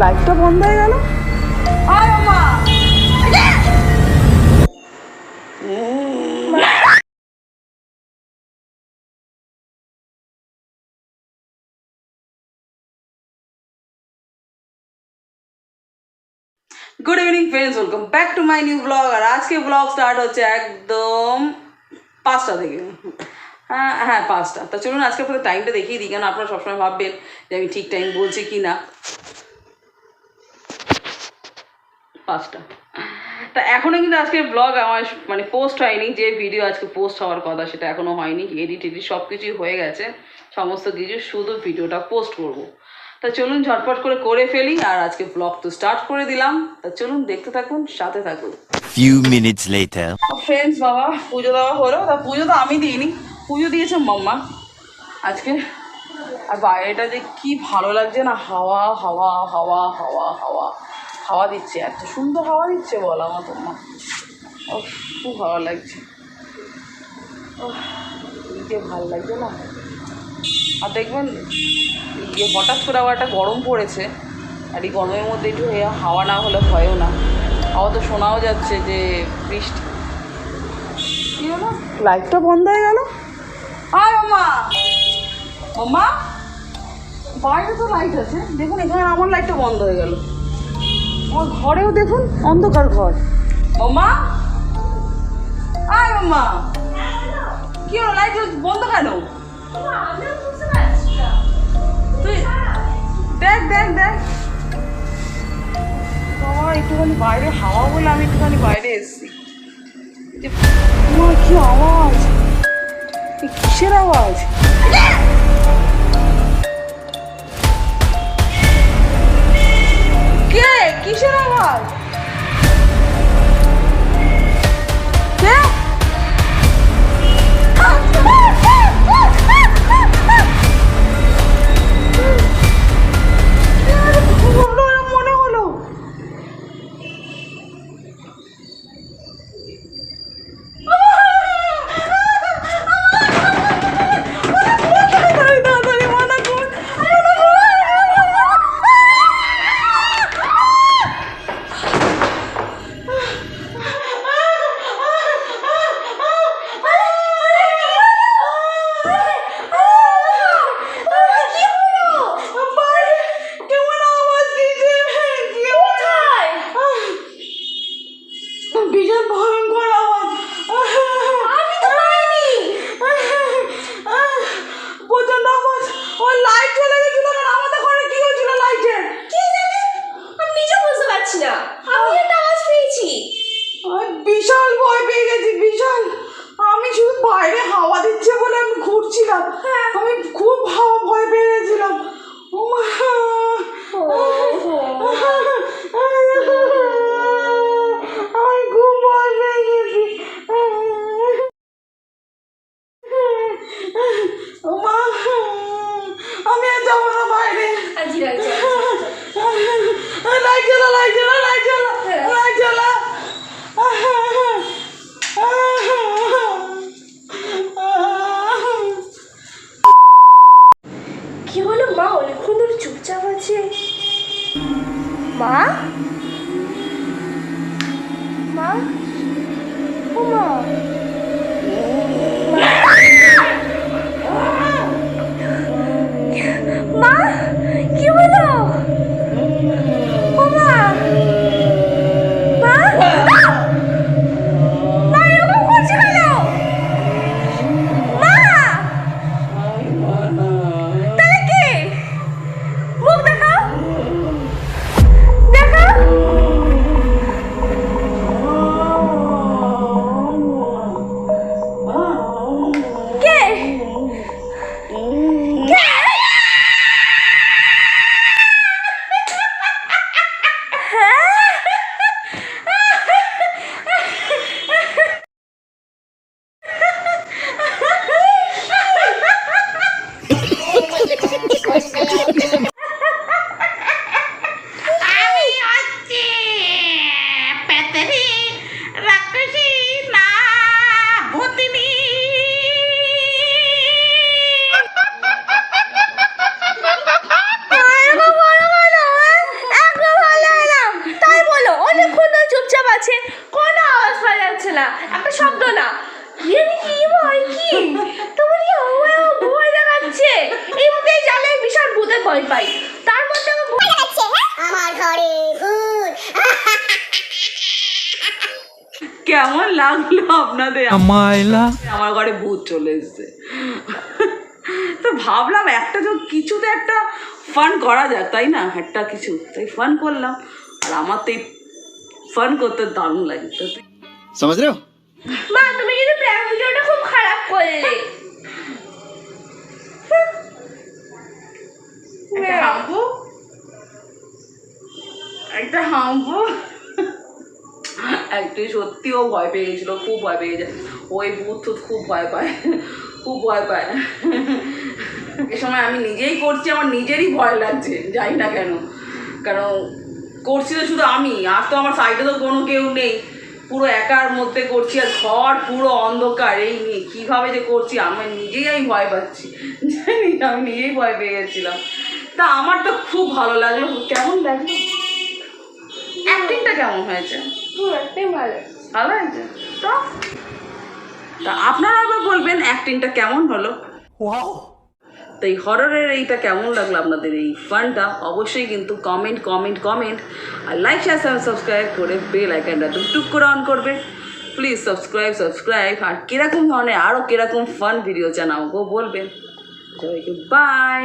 লাইটটা বন্ধ হয়ে গেল। Good evening friends welcome back to my new blog আর আজকে ব্লগ স্টার্ট হচ্ছে একদম পাঁচটা থেকে। হ্যাঁ হ্যাঁ পাঁচটা। তা চলুন আজকে আপনাদের টাইমটা দেখিয়ে দিই কেন আপনারা সবসময় ভাববেন যে আমি ঠিক টাইম বলছি কি না পাঁচটা। তা এখনও কিন্তু আজকে ব্লগ আমার মানে পোস্ট হয়নি যে ভিডিও আজকে পোস্ট হওয়ার কথা সেটা এখনও হয়নি এডিট এডিট সব কিছুই হয়ে গেছে সমস্ত কিছু শুধু ভিডিওটা পোস্ট করব। তা চলুন ঝটপট করে করে ফেলি আর আজকে ব্লগ তো স্টার্ট করে দিলাম। তা চলুন দেখতে থাকুন সাথে থাকুন। Few minutes later. ফ্রেন্ডস বাবা পুজো দেওয়া হলো তা পুজো তো আমি দিইনি পুজো দিয়েছে মাম্মা। আজকে আর বাইরেটা যে কি ভালো লাগছে না হাওয়া হাওয়া হাওয়া হাওয়া হাওয়া। হাওয়া দিচ্ছে এত সুন্দর হাওয়া দিচ্ছে বল আমার তোমা ও খুব ভালো লাগছে। ও যে ভালো লাগছে না? আর দেখবেন ইয়ে হঠাৎ করে আবার একটা গরম পড়েছে আর এই গরমের মধ্যে একটু হাওয়া না হলে ভয়ও না। হাওয়া তো শোনাও যাচ্ছে যে বৃষ্টি। কি হলো? লাইটটা বন্ধ হয়ে গেল? আয় মামা মামা বাইরে তো লাইট আছে। দেখুন এখানে আমার লাইটটা বন্ধ হয়ে গেল। আমার ঘরেও দেখুন অন্ধকার ঘর। মামা কি হলো লাইট বন্ধ কেন? তুই দেখ দেখ দেখ। বাবা, একটুখানি বাইরে হাওয়া বলে আমি একটুখানি বাইরে এসেছি। কি আওয়াজ? কিসের আওয়াজ? কি হলো মা অনেকক্ষণ ধরে চুপচাপ আছে মা মা ও মা মা লাগল আপনাদের। মাইলা। আমার ঘরে ভূত চলে এসছে। তো ভাবলাম একটা তো কিছু তো একটা ফান করা তাই না? একটা কিছু। তাই ফান করলাম। আর আমার তো ফান করতে দারুণ লাগে। তো সমাজ রে। মা তুমি কিন্তু প্র্যাঙ্ক ভিডিওটা খুব খারাপ করলে। একটা হাম্বু। একটা হাম্বু। একটু সত্যিও ভয় পেয়ে গেছিল, খুব ভয় পেয়ে গেছে। ওই ভূত টুত খুব ভয় পায়, খুব ভয় পায়। এ সময় আমি নিজেই করছি, আমার নিজেরই ভয় লাগছে জানি না কেন। কারণ করছি তো শুধু আমি, আর তো আমার সাইডে তো কোনো কেউ নেই। পুরো একার মধ্যে করছি, আর ঘর পুরো অন্ধকার, এই নিয়ে কীভাবে যে করছি আমার নিজেই আমি ভয় পাচ্ছি। জানি আমি নিজেই ভয় পেয়ে গেছিলাম। তা আমার তো খুব ভালো লাগল, কেমন লাগল? অ্যাক্টিংটা কেমন হয়েছে? ভালো। ভালো হয়েছে? তো? তা আপনারা আবার বলবেন অ্যাক্টিংটা কেমন হলো? তো এই হররের এইটা কেমন লাগল আপনাদের এই ফানটা অবশ্যই কিন্তু কমেন্ট কমেন্ট কমেন্ট আর লাইক শেয়ার সাবস্ক্রাইব করে বেল আইকনটা টুক করে অন করবে। প্লিজ সাবস্ক্রাইব সাবস্ক্রাইব আর কীরকম ধরনের আরও কীরকম ফান ভিডিও চান আমাকেও বলবেন বাই